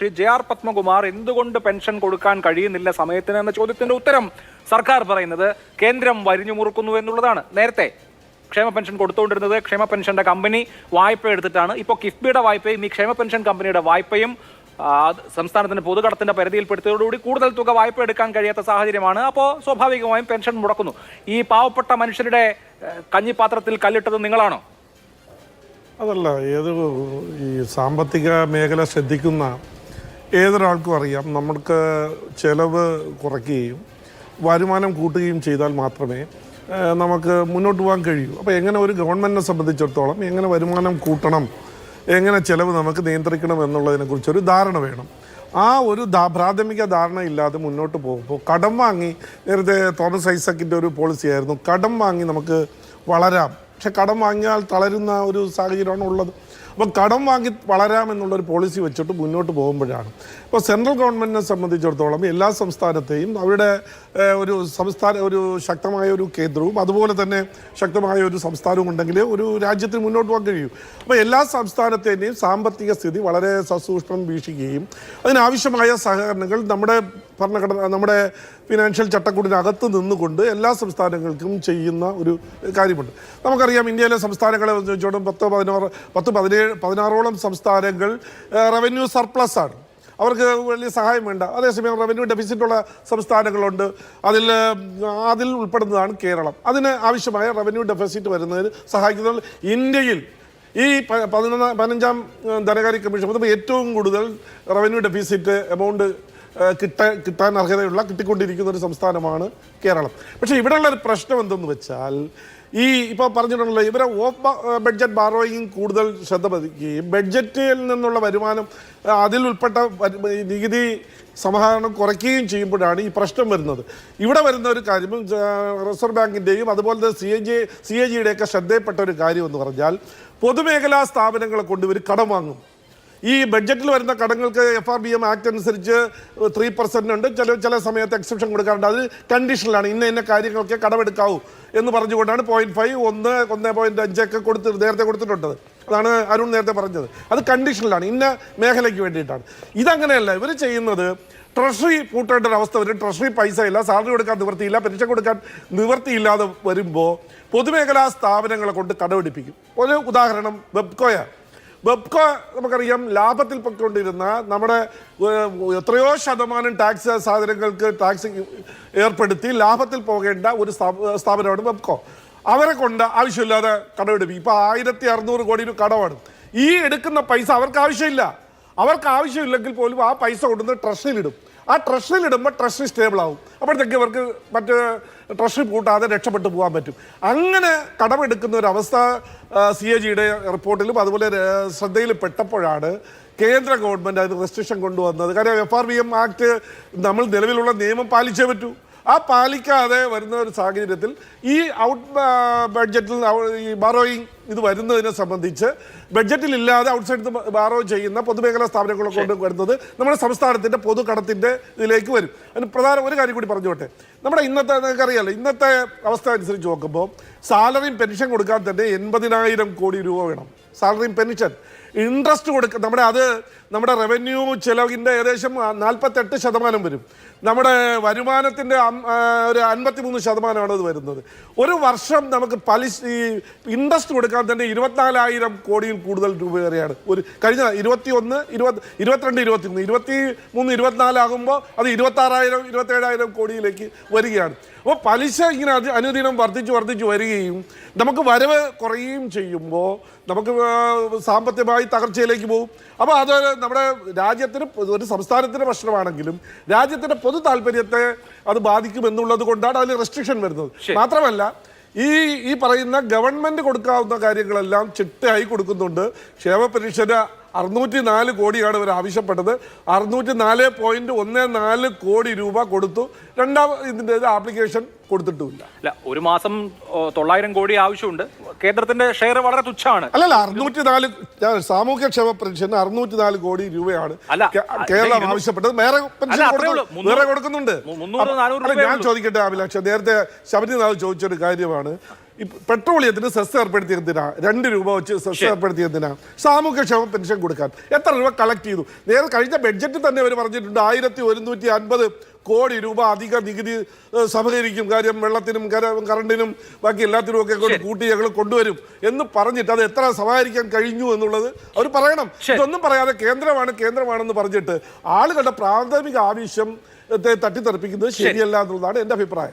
Shri J R Padmakumar എന്തുകൊണ്ട് pension കൊടുക്കാൻ കഴിയുന്നില്ല സമയത്തിന് എന്ന ചോദ്യത്തിന്റെ ഉത്തരം സർക്കാർ പറയുന്നത് കേന്ദ്രം വരിഞ്ഞു മുറുക്കുന്നു എന്നുള്ളതാണ്. നേരത്തെ ക്ഷേമ പെൻഷൻ കൊടുത്തുകൊണ്ടിരുന്നത് ക്ഷേമ പെൻഷന്റെ കമ്പനി വായ്പ എടുത്തിട്ടാണ്. ഇപ്പോൾ കിഫ്ബിയുടെ വായ്പയും ഈ ക്ഷേമ പെൻഷൻ കമ്പനിയുടെ വായ്പയും സംസ്ഥാനത്തിന്റെ സംസ്ഥാനത്തിന് പൊതുകടത്തിന്റെ പരിധിയിൽപ്പെടുത്തിയതോടുകൂടി കൂടുതൽ തുക വായ്പ എടുക്കാൻ കഴിയാത്ത സാഹചര്യമാണ്. അപ്പോൾ സ്വാഭാവികമായും പെൻഷൻ മുടക്കുന്നു. ഈ പാവപ്പെട്ട മനുഷ്യരുടെ കഞ്ഞിപ്പാത്രത്തിൽ കല്ലിട്ടത് നിങ്ങളാണോ? അതല്ല ഏത് ഈ സാമ്പത്തിക മേഖല ശ്രദ്ധിക്കുന്ന ഏതൊരാൾക്കും അറിയാം നമുക്ക് ചിലവ് കുറയ്ക്കുകയും വരുമാനം കൂട്ടുകയും ചെയ്താൽ മാത്രമേ നമുക്ക് മുന്നോട്ട് പോകാൻ കഴിയൂ. അപ്പോൾ എങ്ങനെ ഒരു ഗവൺമെന്റിനെ സംബന്ധിച്ചിടത്തോളം എങ്ങനെ വരുമാനം കൂട്ടണം എങ്ങനെ ചിലവ് നമുക്ക് നിയന്ത്രിക്കണം എന്നുള്ളതിനെക്കുറിച്ച് ഒരു ധാരണ വേണം. ആ ഒരു പ്രാഥമിക ധാരണ ഇല്ലാതെ മുന്നോട്ട് പോകുമ്പോൾ കടം വാങ്ങി നേരത്തെ തോമസ് ഐസക്കിന്റെ ഒരു പോളിസി ആയിരുന്നു കടം വാങ്ങി നമുക്ക് വളരാം. പക്ഷെ കടം വാങ്ങിയാൽ തളരുന്ന ഒരു സാഹചര്യമാണ് ഉള്ളത്. അപ്പോൾ കടം വാങ്ങി വളരാം എന്നുള്ളൊരു പോളിസി വെച്ചിട്ട് മുന്നോട്ട് പോകുമ്പോഴാണ്. ഇപ്പോൾ സെൻട്രൽ ഗവൺമെന്റിനെ സംബന്ധിച്ചിടത്തോളം എല്ലാ സംസ്ഥാനത്തെയും അവരുടെ ഒരു സംസ്ഥാന ഒരു ശക്തമായ ഒരു കേന്ദ്രവും അതുപോലെ തന്നെ ശക്തമായ ഒരു സംസ്ഥാനവും ഉണ്ടെങ്കിൽ ഒരു രാജ്യത്തിന് മുന്നോട്ട് പോകാൻ കഴിയും. അപ്പോൾ എല്ലാ സംസ്ഥാനത്തേന്റെയും സാമ്പത്തിക സ്ഥിതി വളരെ സസൂക്ഷ്മം വീക്ഷിക്കുകയും അതിനാവശ്യമായ സഹകരണങ്ങൾ നമ്മുടെ ഭരണഘടന നമ്മുടെ ഫിനാൻഷ്യൽ ചട്ടക്കൂടിനകത്ത് നിന്നുകൊണ്ട് എല്ലാ സംസ്ഥാനങ്ങൾക്കും ചെയ്യുന്ന ഒരു കാര്യമുണ്ട്. നമുക്കറിയാം ഇന്ത്യയിലെ സംസ്ഥാനങ്ങളെ വെച്ചോണ്ടും പത്ത് പതിനാറ് പത്ത് പതിനേഴ് പതിനാറോളം സംസ്ഥാനങ്ങൾ റവന്യൂ സർപ്ലസ് ആണ്. അവർക്ക് വലിയ സഹായം വേണ്ട. അതേസമയം റവന്യൂ ഡെഫിസിറ്റുള്ള സംസ്ഥാനങ്ങളുണ്ട്. അതിൽ അതിൽ ഉൾപ്പെടുന്നതാണ് കേരളം. അതിന് ആവശ്യമായ റവന്യൂ ഡെഫിസിറ്റ് വരുന്നതിന് സഹായിക്കുന്നത് ഇന്ത്യയിൽ ഈ പതിനൊന്നാം പതിനഞ്ചാം ധനകാര്യ കമ്മീഷൻ ഏറ്റവും കൂടുതൽ റവന്യൂ ഡെഫിസിറ്റ് എമൗണ്ട് കിട്ടാൻ കിട്ടാൻ അർഹതയുള്ള കിട്ടിക്കൊണ്ടിരിക്കുന്ന ഒരു സംസ്ഥാനമാണ് കേരളം. പക്ഷേ ഇവിടെയുള്ള ഒരു പ്രശ്നം എന്തെന്ന് വെച്ചാൽ ഈ ഇപ്പോൾ പറഞ്ഞിട്ടുള്ള ഇവരെ ഓഫ് ബഡ്ജറ്റ് ബാറോയിങ് കൂടുതൽ ശ്രദ്ധ പതിക്കുകയും ബഡ്ജറ്റിൽ നിന്നുള്ള വരുമാനം അതിൽ ഉൾപ്പെട്ട നികുതി സമാഹരണം കുറയ്ക്കുകയും ചെയ്യുമ്പോഴാണ് ഈ പ്രശ്നം വരുന്നത്. ഇവിടെ വരുന്ന ഒരു കാര്യം റിസർവ് ബാങ്കിന്റെയും അതുപോലെ തന്നെ C A G C A ജിയുടെയൊക്കെ ശ്രദ്ധയിൽപ്പെട്ട ഒരു കാര്യം എന്ന് പറഞ്ഞാൽ പൊതുമേഖലാ സ്ഥാപനങ്ങളെ കൊണ്ട് ഇവർ കടം വാങ്ങും. ഈ ബഡ്ജറ്റിൽ വരുന്ന കടങ്ങൾക്ക് F R B M act അനുസരിച്ച് ത്രീ പെർസെന്റ് ഉണ്ട്. ചില ചില സമയത്ത് എക്സെപ്ഷൻ കൊടുക്കാറുണ്ട്. അത് കണ്ടീഷനിലാണ് ഇന്ന ഇന്ന കാര്യങ്ങൾക്ക് കടമെടുക്കാവൂ എന്ന് പറഞ്ഞുകൊണ്ടാണ് പോയിന്റ് ഫൈവ് ഒന്ന് ഒന്ന് പോയിന്റ് അഞ്ചൊക്കെ കൊടുത്ത് നേരത്തെ കൊടുത്തിട്ടുണ്ട്. അതാണ് അരുൺ നേരത്തെ പറഞ്ഞത്. അത് കണ്ടീഷനിലാണ് ഇന്ന മേഖലയ്ക്ക് വേണ്ടിയിട്ടാണ്. ഇതങ്ങനെയല്ല. ഇവർ ചെയ്യുന്നത് ട്രഷറി പൂട്ടേണ്ട ഒരു അവസ്ഥ വരും. ട്രഷറി പൈസ ഇല്ല സാലറി കൊടുക്കാൻ നിവൃത്തിയില്ല പെൻഷൻ കൊടുക്കാൻ നിവൃത്തിയില്ലാതെ വരുമ്പോൾ പൊതുമേഖലാ സ്ഥാപനങ്ങളെ കൊണ്ട് കടമെടുപ്പിക്കും. ഒരു ഉദാഹരണം വെബ്കോയാണ് വെബ്കോ നമുക്കറിയാം ലാഭത്തിൽ പൊയ്ക്കൊണ്ടിരുന്ന നമ്മുടെ എത്രയോ ശതമാനം ടാക്സ് സാധനങ്ങൾക്ക് ടാക്സ് ഏർപ്പെടുത്തി ലാഭത്തിൽ പോകേണ്ട ഒരു സ്ഥാപനമാണ് വെബ്കോ. അവരെ കൊണ്ട് ആവശ്യമില്ലാതെ കടമെടുപ്പി ഇപ്പൊ ആയിരത്തി അറുന്നൂറ് കോടി കടമാണ്. ഈ എടുക്കുന്ന പൈസ അവർക്ക് ആവശ്യമില്ല. അവർക്ക് ആവശ്യമില്ലെങ്കിൽ പോലും ആ പൈസ കൊണ്ടുവന്ന് ട്രഷറിയിലിടും. ആ ട്രഷറിയിലിടുമ്പോൾ ട്രഷറി സ്റ്റേബിൾ ആവും. അപ്പോഴത്തേക്ക് ഇവർക്ക് മറ്റ് ട്രഷറി പൂട്ടാതെ രക്ഷപ്പെട്ടു പോകാൻ പറ്റും. അങ്ങനെ കടമെടുക്കുന്ന ഒരു അവസ്ഥ സി എ ജിയുടെ റിപ്പോർട്ടിലും അതുപോലെ ശ്രദ്ധയിൽ പെട്ടപ്പോഴാണ് കേന്ദ്ര ഗവൺമെന്റ് അതിന് റെസ്ട്രിക്ഷൻ കൊണ്ടുവന്നത്. കാര്യം F R B M act നമ്മൾ നിലവിലുള്ള നിയമം പാലിച്ചേ പറ്റൂ. ആ പാലിക്കാതെ വരുന്ന ഒരു സാഹചര്യത്തിൽ ഈ ഔട്ട് ബഡ്ജറ്റിൽ ഈ ബാറോയിങ് ഇത് വരുന്നതിനെ സംബന്ധിച്ച് ബഡ്ജറ്റിൽ ഇല്ലാതെ ഔട്ട്സൈഡ് ബാറോ ചെയ്യുന്ന പൊതുമേഖലാ സ്ഥാപനങ്ങളെ കൊണ്ട് വരുന്നത് നമ്മുടെ സംസ്ഥാനത്തിന്റെ പൊതു കടത്തിന്റെ ഇതിലേക്ക് വരും. അതിന് പ്രധാന ഒരു കാര്യം കൂടി പറഞ്ഞോട്ടെ. നമ്മുടെ ഇന്നത്തെ നിങ്ങൾക്ക് അറിയാലോ ഇന്നത്തെ അവസ്ഥ അനുസരിച്ച് നോക്കുമ്പോൾ സാലറിയും പെൻഷൻ കൊടുക്കാൻ തന്നെ എൺപതിനായിരം കോടി രൂപ വേണം. സാലറിയും പെൻഷൻ. ഇൻട്രസ്റ്റ് കൊടുക്കുക നമ്മുടെ അത് നമ്മുടെ റവന്യൂ ചിലവിന്റെ ഏകദേശം നാൽപ്പത്തെട്ട് ശതമാനം വരും. നമ്മുടെ വരുമാനത്തിന്റെ ഒരു അൻപത്തിമൂന്ന് ശതമാനമാണ് അത് വരുന്നത്. ഒരു വർഷം നമുക്ക് പലിശ ഈ ഇൻട്രസ്റ്റ് കൊടുക്കാൻ തന്നെ ഇരുപത്തിനാലായിരം കോടിയിൽ കൂടുതൽ രൂപ വരെയാണ് ഒരു കഴിഞ്ഞ ഇരുപത്തി ഒന്ന് ഇരുപത് ഇരുപത്തിരണ്ട് ഇരുപത്തി മൂന്ന് ഇരുപത്തി മൂന്ന് ഇരുപത്തിനാലാകുമ്പോൾ അത് ഇരുപത്താറായിരം ഇരുപത്തേഴായിരം കോടിയിലേക്ക് വരികയാണ്. അപ്പോൾ പലിശ ഇങ്ങനെ അനുദിനം വർദ്ധിച്ച് വർദ്ധിച്ച് വരികയും നമുക്ക് വരവ് കുറയുകയും ചെയ്യുമ്പോൾ നമുക്ക് ആ, സാമ്പത്തികമായി തകർച്ചയിലേക്ക് പോകും. അപ്പോൾ അത് നമ്മുടെ രാജ്യത്തിന് ഒരു സംസ്ഥാനത്തിന്റെ പ്രശ്നമാണെങ്കിലും രാജ്യത്തിന്റെ പൊതു താല്പര്യത്തെ അത് ബാധിക്കും എന്നുള്ളത് കൊണ്ടാണ് അതിൽ റെസ്ട്രിക്ഷൻ വരുന്നത്. മാത്രമല്ല ഈ ഈ പറയുന്ന ഗവൺമെന്റ് കൊടുക്കാവുന്ന കാര്യങ്ങളെല്ലാം ചിട്ടയായി കൊടുക്കുന്നുണ്ട്. ക്ഷേമ പെൻഷന് അറുന്നൂറ്റി നാല് കോടിയാണ് ഇവർ ആവശ്യപ്പെട്ടത്. അറുന്നൂറ്റി നാല് പോയിന്റ് ഒന്ന് നാല് കോടി രൂപ കൊടുത്തു. രണ്ടാം ഇതിന്റെ ആപ്ലിക്കേഷൻ കൊടുത്തിട്ടുമില്ല. അല്ല ഒരു മാസം തൊള്ളായിരം കോടി ആവശ്യമുണ്ട്. കേന്ദ്രത്തിന്റെ ഷെയർ വളരെ തുച്ഛമാണ്. അല്ലല്ല അറുന്നൂറ്റി നാല് സാമൂഹ്യ ക്ഷേമ പെൻഷൻ അറുന്നൂറ്റി നാല് കോടി രൂപയാണ് കേരളം ആവശ്യപ്പെട്ടത്. വേറെ പെൻഷൻ. വേറെ കൊടുക്കുന്നുണ്ട്. ഞാൻ. ചോദിക്കട്ടെ അഭിലാഷ? നേരത്തെ ശബരിനാഥ് ചോദിച്ചൊരു കാര്യമാണ്. പെട്രോളിയത്തിന് സെസ് ഏർപ്പെടുത്തിയതിനാ രണ്ട് രൂപ വെച്ച് സെസ് ഏർപ്പെടുത്തിയതിനാ സാമൂഹ്യക്ഷേമ പെൻഷൻ കൊടുക്കാൻ. എത്ര രൂപ കളക്ട് ചെയ്തു? നേരെ കഴിഞ്ഞ ബഡ്ജറ്റിൽ തന്നെ അവർ പറഞ്ഞിട്ടുണ്ട് ആയിരത്തി ഒരുന്നൂറ്റി അൻപത് കോടി രൂപ അധിക നികുതി സഹകരിക്കും കാര്യം വെള്ളത്തിനും കറണ്ടിനും ബാക്കി എല്ലാത്തിനും ഒക്കെ കൊണ്ട് കൂട്ടി ഞങ്ങൾ കൊണ്ടുവരും എന്ന് പറഞ്ഞിട്ട് അത് എത്ര സമാഹരിക്കാൻ കഴിഞ്ഞു എന്നുള്ളത് അവർ പറയണം. ഇതൊന്നും പറയാതെ കേന്ദ്രമാണ് കേന്ദ്രമാണെന്ന് പറഞ്ഞിട്ട് ആളുകളുടെ പ്രാഥമിക ആവശ്യം തട്ടിത്തെറിപ്പിക്കുന്നത് ശരിയല്ല എന്നുള്ളതാണ് എന്റെ അഭിപ്രായം.